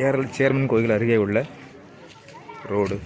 Eral chairman கோயில் அருகே உள்ள ரோடு.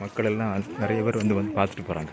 மக்கள் எல்லாம் நிறைய பேர் வந்து வந்து பார்த்துட்டு போகிறாங்க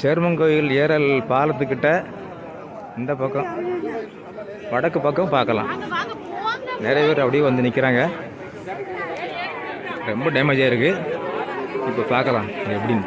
சேர்மங்கோயில் ஏரல் பாலத்துக்கிட்ட இந்த பக்கம் வடக்கு பக்கம் பார்க்கலாம். நிறைய பேர் அப்படியே வந்து நிற்கிறாங்க ரொம்ப டேமேஜ் ஆகிருக்கு இப்போ பார்க்கலாம் அது எப்படின்னு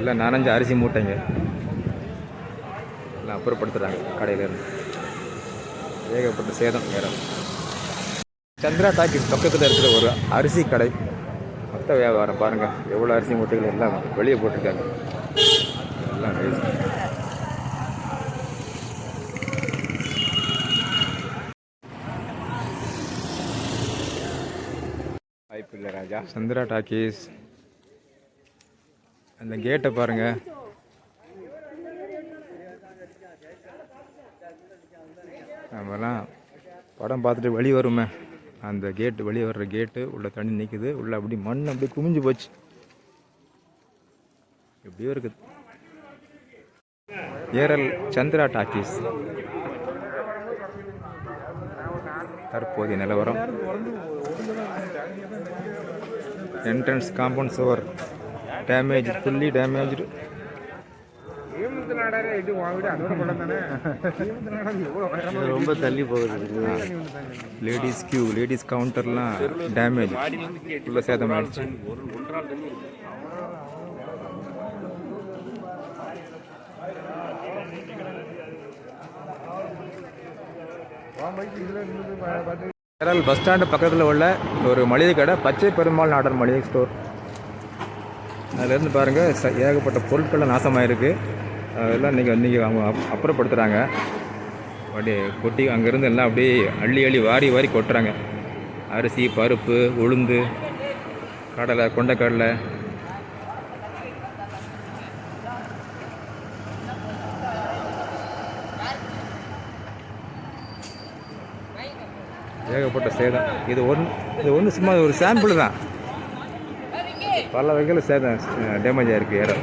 எல்லாம் நனைஞ்ச அரிசி மூட்டைங்க. எல்லாம் அப்புறப்படுத்துகிறாங்க கடையிலேருந்து. ஏகப்பட்ட சேதம் வேற. சந்திரா டாக்கிஸ் பக்கத்தில் இருக்கிற ஒரு அரிசி கடை. மொத்த வியாபாரம் பாருங்கள் எவ்வளோ அரிசி மூட்டைகள் எல்லாம் வெளியே போட்டிருக்காங்க. எல்லாம் வாய்ப்பு இல்லை ராஜா. சந்திரா டாக்கீஸ். அந்த கேட்டை பாருங்க. நம்மலாம் படம் பார்த்துட்டு வெளியே வருமே. அந்த கேட்டு வெளியே வர்ற கேட்டு உள்ளே தண்ணி நிற்குது உள்ள அப்படி மண் அப்படியே குமிஞ்சு போச்சு. எப்படியோ இருக்குது. ஏரல் சந்திரா டாக்கீஸ். தற்போதைய நிலவரம். என்ட்ரன்ஸ் காம்பவுண்ட் சுவர் டேமேஜ் ஃபுல்லி டேமேஜ்டு ரொம்ப தள்ளி போகுது லேடிஸ் கியூ லேடிஸ் கவுண்டர்லாம் டேமேஜ் உள்ள சேதம் ஆயிடுச்சு. பஸ் ஸ்டாண்டு பக்கத்தில் உள்ள ஒரு மளிகை கடை பச்சை பெருமாள் நாடன் மளிகை ஸ்டோர். அதுலேருந்து பாருங்கள் ச ஏகப்பட்ட பொருட்கள்லாம் நாசமாயிருக்கு. அதெல்லாம் இன்றைக்கி இன்றைக்கி அவங்க அப்- அப்புறப்படுத்துகிறாங்க அப்படியே கொட்டி அங்கேருந்து எல்லாம் அப்படியே அள்ளி அள்ளி வாரி வாரி கொட்டுறாங்க. அரிசி பருப்பு உளுந்து கடலை கொண்டைக்கடலை. ஏகப்பட்ட சேதம். இது ஒன்று இது ஒன்று சும்மா ஒரு சாம்பிள் தான். பல வகையில் சேதம் டேமேஜ் ஆகிருக்கு இடம்